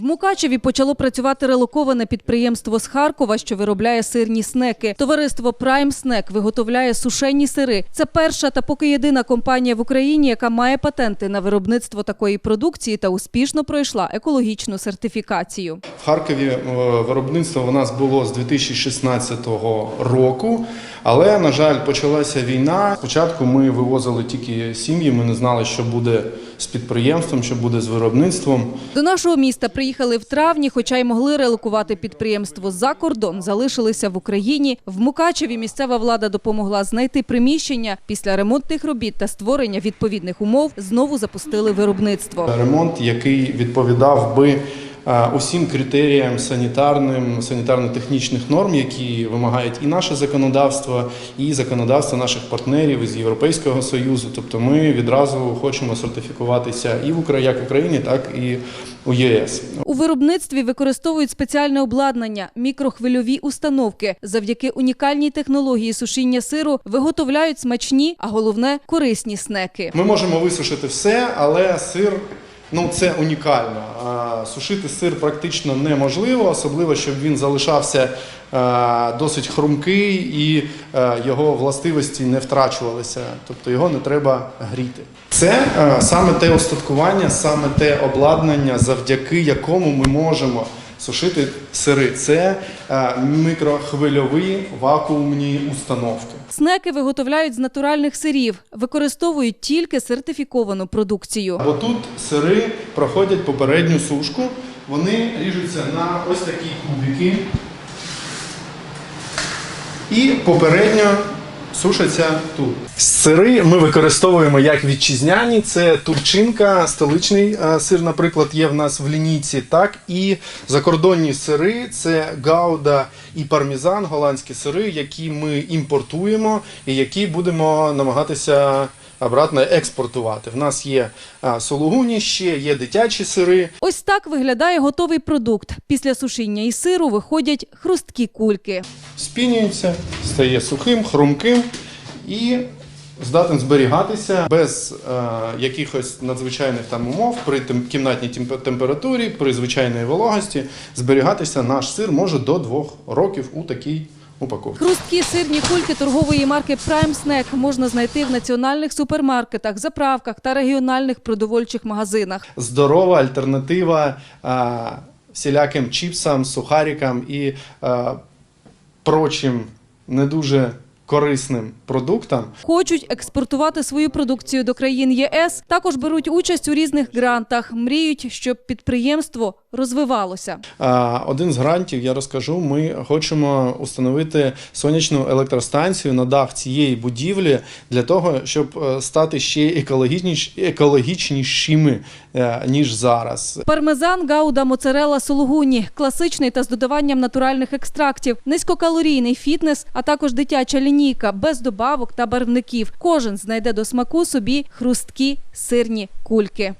В Мукачеві почало працювати релоковане підприємство з Харкова, що виробляє сирні снеки. Товариство Prime Snack виготовляє сушені сири. Це перша та поки єдина компанія в Україні, яка має патенти на виробництво такої продукції та успішно пройшла екологічну сертифікацію. В Харкові е, виробництво у нас було з 2016 року, але, на жаль, почалася війна. Спочатку ми вивозили тільки сім'ї, ми не знали, що буде з підприємством, що буде з виробництвом. До нашого міста приїхали в травні, хоча й могли релокувати підприємство за кордон, залишилися в Україні. В Мукачеві місцева влада допомогла знайти приміщення. Після ремонтних робіт та створення відповідних умов знову запустили виробництво. Ремонт, який відповідав би усім критеріям санітарним, санітарно-технічних норм, які вимагають і наше законодавство, і законодавство наших партнерів із Європейського Союзу. Тобто ми відразу хочемо сертифікуватися і в Укра- як в Україні, так і у ЄС. У виробництві використовують спеціальне обладнання мікрохвильові установки. Завдяки унікальній технології сушіння сиру виготовляють смачні, а головне корисні снеки. Ми можемо висушити все, але сир. Ну, це унікально. Сушити сир практично неможливо, особливо, щоб він залишався е, досить хрумкий і е, його властивості не втрачувалися. Тобто його не треба гріти. Це е, саме те остаткування, саме те обладнання, завдяки якому ми можемо сушити сири. Це е, мікрохвильові вакуумні установки. Снеки виготовляють з натуральних сирів, використовують тільки сертифіковану продукцію. Бо тут сири проходять попередню сушку, вони ріжуться на ось такі кубики і попередньо сушаться тут. Сири ми використовуємо як вітчизняні. Це турчинка, столичний е, сир, наприклад, є в нас в лінійці, так і закордонні сири це гауда і пармізан, голландські сири, які ми імпортуємо і які будемо намагатися обратно експортувати. В нас є а, сулугуні ще, є дитячі сири. Ось так виглядає готовий продукт. Після сушіння і сиру виходять хрусткі кульки. Спінюється, стає сухим, хрумким і здатен зберігатися без е, якихось надзвичайних там умов при тем- кімнатній темп- температурі, при звичайній вологості. Зберігатися наш сир може до двох років у такій упаковці. Хрусткі сирні кульки торгової марки Prime Snack можна знайти в національних супермаркетах, заправках та регіональних продовольчих магазинах. здорова альтернатива а, всіляким чіпсам, сухарикам і а, прочим не дуже корисним продуктам. Хочуть експортувати свою продукцію до країн ЄС. Також беруть участь у різних грантах. Мріють, щоб підприємство розвивалося. Один з грантів я розкажу. Ми хочемо установити сонячну електростанцію на дах цієї будівлі для того, щоб е, стати ще екологічніш, екологічнішими е, ніж зараз. Пармезан, гауда, моцарелла, сулугуні, класичний та з додаванням натуральних екстрактів, низькокалорійний фітнес, а також дитяча лінійка без добавок та барвників. Кожен знайде до смаку собі хрусткі сирні кульки.